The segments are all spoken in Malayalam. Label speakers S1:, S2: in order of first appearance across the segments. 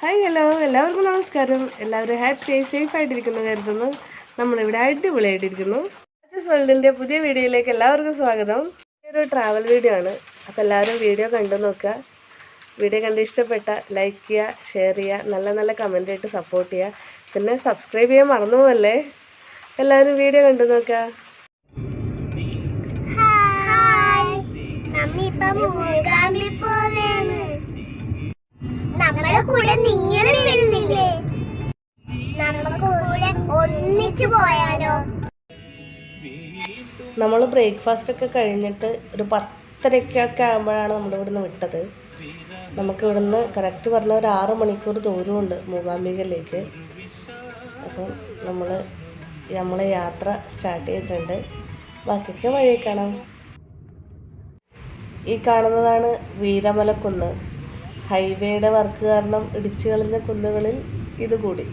S1: ഹായ് ഹലോ എല്ലാവർക്കും നമസ്കാരം. എല്ലാവരും ഹാപ്പി ആയി സേഫ് ആയിട്ടിരിക്കുന്നു കരുതുന്നു. നമ്മളിവിടെ അടിപൊളിയായിട്ടിരിക്കുന്നു. വേൾഡിന്റെ പുതിയ വീഡിയോയിലേക്ക് എല്ലാവർക്കും സ്വാഗതം. ഒരു ട്രാവൽ വീഡിയോ ആണ്. അപ്പോൾ എല്ലാവരും വീഡിയോ കണ്ടു നോക്കുക. വീഡിയോ കണ്ട് ഇഷ്ടപ്പെട്ട ലൈക്ക് ചെയ്യുക ഷെയർ ചെയ്യുക നല്ല നല്ല കമന്റ് ആയിട്ട് സപ്പോർട്ട് ചെയ്യുക. പിന്നെ സബ്സ്ക്രൈബ് ചെയ്യാൻ മറന്നു പോകല്ലേ എല്ലാവരും വീഡിയോ കണ്ടു നോക്കുക.
S2: ഹായ് നമ്മിപ്പം കൂടെ നിങ്ങളെ വരുന്നില്ലേ? നമുക്ക് കൂടെ ഒന്നിച്ചു പോയാലോ?
S1: നമ്മൾ ബ്രേക്ക്ഫാസ്റ്റ് ഒക്കെ കഴിഞ്ഞിട്ട് ഒരു പത്തരയ്ക്കൊക്കെ ആകുമ്പോഴാണ് നമ്മൾ ഇവിടുന്ന് വിട്ടത്. നമുക്ക് ഇവിടുന്ന് കറക്റ്റ് പറഞ്ഞ ഒരു ആറ് മണിക്കൂർ ദൂരമുണ്ട് മൂകാംബികയിലേക്ക്. അപ്പം നമ്മൾ നമ്മളെ യാത്ര സ്റ്റാർട്ട് ചെയ്തിട്ടുണ്ട്. ബാക്കിയൊക്കെ വഴി കാണാം. ഈ കാണുന്നതാണ് വീരമലക്കുന്ന്. ഹൈവേയുടെ വർക്ക് കാരണം ഇടിച്ചു കളഞ്ഞ കുന്നുകളിൽ ഇത് കൂടി.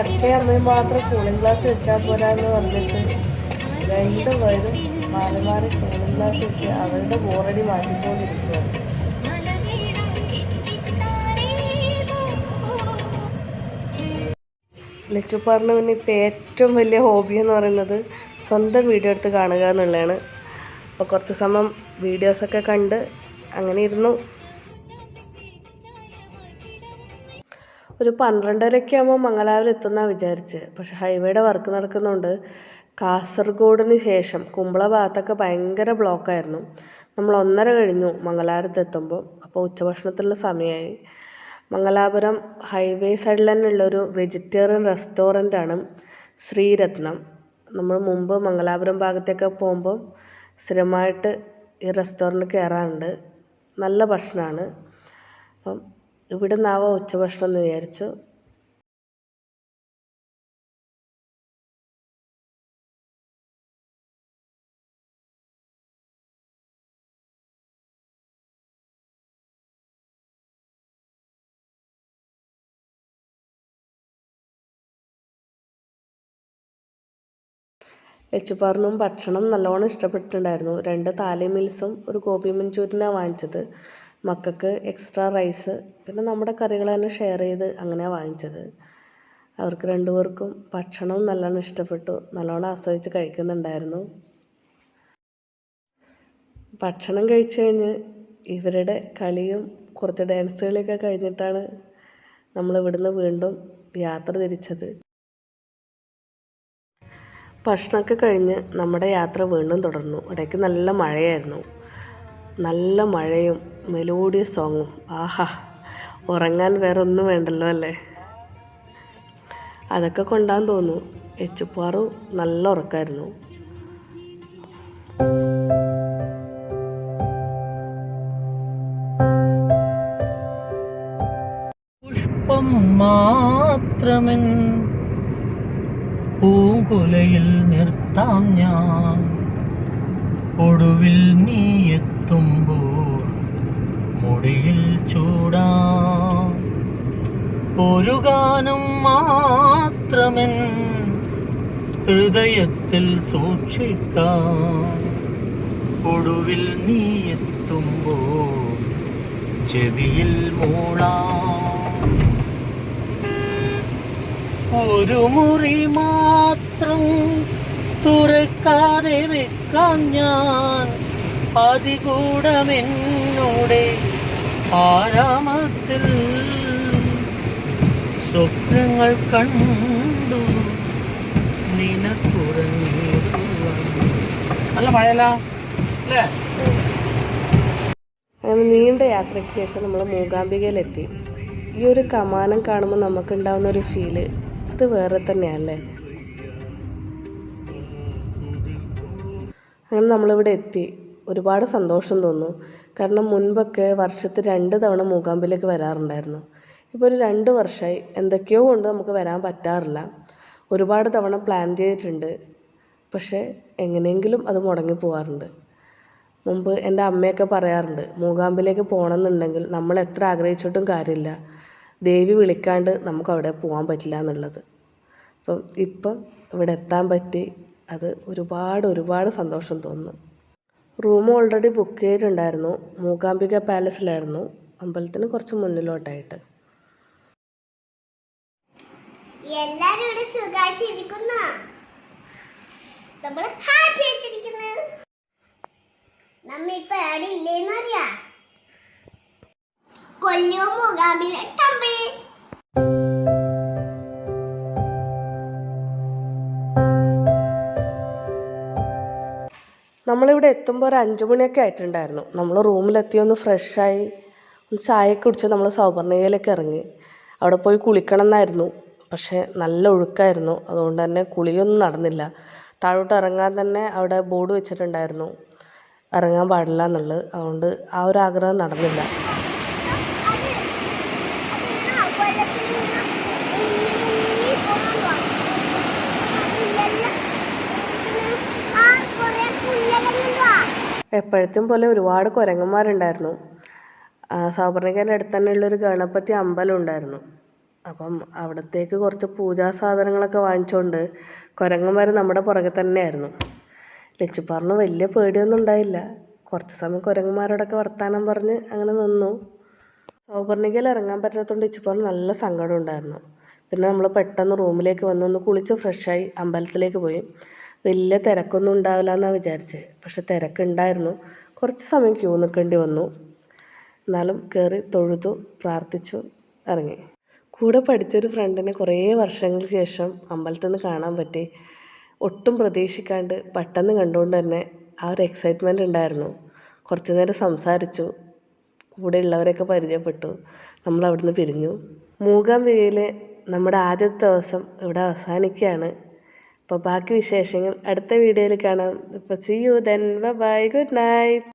S1: അച്ഛയും അമ്മയും മാത്രം കൂളിംഗ് ഗ്ലാസ് വെച്ചാൽ പോരാന്ന് പറഞ്ഞിട്ട് രണ്ടുപേരും മാറി മാറി കൂളിംഗ് ഗ്ലാസ് വെച്ച് അവരുടെ ബോറടി മാറ്റിക്കൊണ്ടിരിക്കുകയാണ്. ലച്ചുപ്പാറിന് പിന്നെ ഇപ്പം ഏറ്റവും വലിയ ഹോബി എന്ന് പറയുന്നത് സ്വന്തം വീഡിയോ എടുത്ത് കാണുക എന്നുള്ളതാണ്. അപ്പോൾ കുറച്ച് സമയം വീഡിയോസൊക്കെ കണ്ട് അങ്ങനെ ഇരുന്നു. ഒരു പന്ത്രണ്ടരയ്ക്ക് ആകുമ്പോൾ മംഗലാപുരം എത്തുമെന്നാണ് വിചാരിച്ച്. പക്ഷെ ഹൈവേയുടെ വർക്ക് നടക്കുന്നുണ്ട് കാസർഗോഡിന് ശേഷം കുമ്പള ഭാഗത്തൊക്കെ ഭയങ്കര ബ്ലോക്കായിരുന്നു നമ്മൾ ഒന്നര കഴിഞ്ഞു മംഗലാപുരത്ത് എത്തുമ്പോൾ അപ്പോൾ ഉച്ചഭക്ഷണത്തിനുള്ള സമയമായി മംഗലാപുരം ഹൈവേ സൈഡിൽ തന്നെ ഉള്ളൊരു വെജിറ്റേറിയൻ റെസ്റ്റോറന്റാണ് ശ്രീരത്നം. നമ്മൾ മുമ്പ് മംഗലാപുരം ഭാഗത്തേക്ക് പോകുമ്പോൾ സ്ഥിരമായിട്ട് ഈ റെസ്റ്റോറന്റ് കയറാറുണ്ട്. നല്ല ഭക്ഷണമാണ്. അപ്പം ഇവിടെ നിന്നാവാം ഉച്ചഭക്ഷണം എന്ന് വിചാരിച്ചു. ലച്ചുപ്പാറിനും ഭക്ഷണം നല്ലോണം ഇഷ്ടപ്പെട്ടിട്ടുണ്ടായിരുന്നു. രണ്ട് താലി മീൽസും ഒരു ഗോപി മഞ്ചൂരിയനാണ് വാങ്ങിച്ചത്. മക്കൾക്ക് എക്സ്ട്രാ റൈസ് പിന്നെ നമ്മുടെ കറികൾ തന്നെ ഷെയർ ചെയ്ത് അങ്ങനെയാണ് വാങ്ങിച്ചത്. അവർക്ക് രണ്ടുപേർക്കും ഭക്ഷണം നല്ലോണം ഇഷ്ടപ്പെട്ടു. നല്ലോണം ആസ്വദിച്ച് കഴിക്കുന്നുണ്ടായിരുന്നു. ഭക്ഷണം കഴിച്ചു കഴിഞ്ഞ് ഇവരുടെ കളിയും കുറച്ച് ഡാൻസുകളൊക്കെ കഴിഞ്ഞിട്ടാണ് നമ്മൾ ഇവിടുന്ന് വീണ്ടും യാത്ര തിരിച്ചത്. ഭക്ഷണമൊക്കെ കഴിഞ്ഞ് നമ്മുടെ യാത്ര വീണ്ടും തുടർന്നു. ഇടയ്ക്ക് നല്ല മഴയായിരുന്നു. നല്ല മഴയും മെലോഡിയ സോങ്ങും ആഹാ ഉറങ്ങാൻ വേറെ ഒന്നും വേണ്ടല്ലോ അല്ലേ? അതൊക്കെ കൊണ്ടാന്ന് തോന്നുന്നു. എച്ചുപ്പാറു നല്ല ഉറക്കമായിരുന്നു
S3: പുഷ്പം മാത്രമെൻ പൂങ്കുലയിൽ നിർത്താം ഞാൻ. ഒടുവിൽ നീ എത്തുമ്പോൾ മുടിയിൽ ചൂടാം. ഒരു ഗാനം മാത്രമെൻ ഹൃദയത്തിൽ സൂക്ഷിക്കാം. ഒടുവിൽ നീ എത്തുമ്പോൾ ചെവിയിൽ മൂളാം. ഒരു മുറി മാത്രം തുറക്കാതെ വെക്കാൻ ഞാൻ. അതികൂടമെന്നോടെ ആരാമത്തിൽ സ്വപ്നങ്ങൾ കണ്ടു നല്ല അല്ലേ?
S1: നീണ്ട യാത്രയ്ക്ക് ശേഷം നമ്മൾ മൂകാംബികയിലെത്തി. ഈ ഒരു കമാനം കാണുമ്പോൾ നമുക്കുണ്ടാവുന്ന ഒരു ഫീൽ അത് വേറെ തന്നെയല്ലേ? അങ്ങനെ നമ്മളിവിടെ എത്തി. ഒരുപാട് സന്തോഷം തോന്നുന്നു. കാരണം മുൻപൊക്കെ വർഷത്തിൽ രണ്ട് തവണ മൂകാമ്പിലേക്ക് വരാറുണ്ടായിരുന്നു. ഇപ്പോൾ ഒരു രണ്ട് വർഷമായി എന്തൊക്കെയോ കൊണ്ട് നമുക്ക് വരാൻ പറ്റാറില്ല. ഒരുപാട് തവണ പ്ലാൻ ചെയ്തിട്ടുണ്ട്. പക്ഷേ എങ്ങനെയെങ്കിലും അത് മുടങ്ങി പോകാറുണ്ട് മുമ്പ് എന്റെ അമ്മയൊക്കെ പറയാറുണ്ട് മൂകാംബിലേക്ക് പോകണമെന്നുണ്ടെങ്കിൽ നമ്മൾ എത്ര ആഗ്രഹിച്ചിട്ടും കാര്യമില്ല. ദേവി വിളിക്കാണ്ട് നമുക്ക് അവിടെ പോകാൻ പറ്റില്ല എന്നുള്ളത്. അപ്പം ഇപ്പം ഇവിടെ എത്താൻ പറ്റി. അത് ഒരുപാട് ഒരുപാട് സന്തോഷം തോന്നുന്നു. റൂം ഓൾറെഡി ബുക്ക് ചെയ്തിട്ടുണ്ടായിരുന്നു. മൂകാംബിക പാലസിലായിരുന്നു അമ്പലത്തിന് കുറച്ച് മുന്നിലോട്ടായിട്ട്.
S2: എല്ലാരും ഇവിടെ സുഖമായിട്ടിരിക്കുന്ന? നമ്മൾ ഹാപ്പി ആയിട്ടിരിക്കുന്നു നമ്മ ഇപ്പൊ എവിടെ അറിയാ മുഖാമിലെ തമ്പി.
S1: നമ്മളിവിടെ എത്തുമ്പോൾ ഒരു അഞ്ചു മണിയൊക്കെ ആയിട്ടുണ്ടായിരുന്നു. നമ്മൾ റൂമിലെത്തി ഒന്ന് ഫ്രഷായി ഒന്ന് ചായയൊക്കെ കുടിച്ച് നമ്മൾ സൗപർണികയിലേക്ക് ഇറങ്ങി. അവിടെ പോയി കുളിക്കണം എന്നായിരുന്നു പക്ഷേ നല്ല ഒഴുക്കായിരുന്നു. അതുകൊണ്ട് തന്നെ കുളിയൊന്നും നടന്നില്ല. താഴോട്ട് ഇറങ്ങാൻ തന്നെ അവിടെ ബോർഡ് വെച്ചിട്ടുണ്ടായിരുന്നു. ഇറങ്ങാൻ പാടില്ല എന്നുള്ളത്. അതുകൊണ്ട് ആ ഒരു ആഗ്രഹം നടന്നില്ല
S2: ആ കൊറേ പുല്ലെല്ലാം
S1: എപ്പോഴത്തെയും പോലെ ഒരുപാട് കുരങ്ങന്മാരുണ്ടായിരുന്നു. സൗപർണികേന്റെ അടുത്ത് തന്നെ ഉള്ളൊരു ഗണപതി അമ്പലം ഉണ്ടായിരുന്നു. അപ്പം അവിടത്തേക്ക് കുറച്ച് പൂജാ സാധനങ്ങളൊക്കെ വാങ്ങിച്ചുകൊണ്ട് കുരങ്ങന്മാർ നമ്മുടെ പുറകെ തന്നെയായിരുന്നു. ലച്ചുപ്പാറിന് വലിയ പേടിയൊന്നും ഉണ്ടായില്ല. കുറച്ച് സമയം കുരങ്ങന്മാരോടൊക്കെ വർത്തമാനം പറഞ്ഞ് അങ്ങനെ നിന്നു. സൗപർണികയിൽ ഇറങ്ങാൻ പറ്റാത്തതുകൊണ്ട് ഇച്ചിപ്പാറിന് നല്ല സങ്കടം ഉണ്ടായിരുന്നു. പിന്നെ നമ്മൾ പെട്ടെന്ന് റൂമിലേക്ക് വന്ന് ഒന്ന് കുളിച്ച് ഫ്രഷായി അമ്പലത്തിലേക്ക് പോയി. വലിയ തിരക്കൊന്നും ഉണ്ടാവില്ല എന്നാണ് വിചാരിച്ചത് പക്ഷെ തിരക്കുണ്ടായിരുന്നു. കുറച്ച് സമയം ക്യൂ നിൽക്കേണ്ടി വന്നു. എന്നാലും കയറി തൊഴുതു പ്രാർത്ഥിച്ചു ഇറങ്ങി. കൂടെ പഠിച്ചൊരു ഫ്രണ്ടിനെ കുറേ വർഷങ്ങൾക്ക് ശേഷം അമ്പലത്തിൽ നിന്ന് കാണാൻ പറ്റി. ഒട്ടും പ്രതീക്ഷിക്കാണ്ട് പെട്ടെന്ന് കണ്ടുകൊണ്ട് തന്നെ ആ ഒരു എക്സൈറ്റ്മെന്റ് ഉണ്ടായിരുന്നു. കുറച്ച് നേരം സംസാരിച്ചു. കൂടെ ഉള്ളവരെയൊക്കെ പരിചയപ്പെട്ടു. നമ്മൾ അവിടുന്ന് പിരിഞ്ഞു. മൂകാംബികയിലെ നമ്മുടെ ആദ്യത്തെ ദിവസം ഇവിടെ അവസാനിക്കുകയാണ്. അപ്പോൾ ബാക്കി വിശേഷങ്ങൾ അടുത്ത വീഡിയോയിൽ കാണാം. അപ്പോൾ see you then bye good night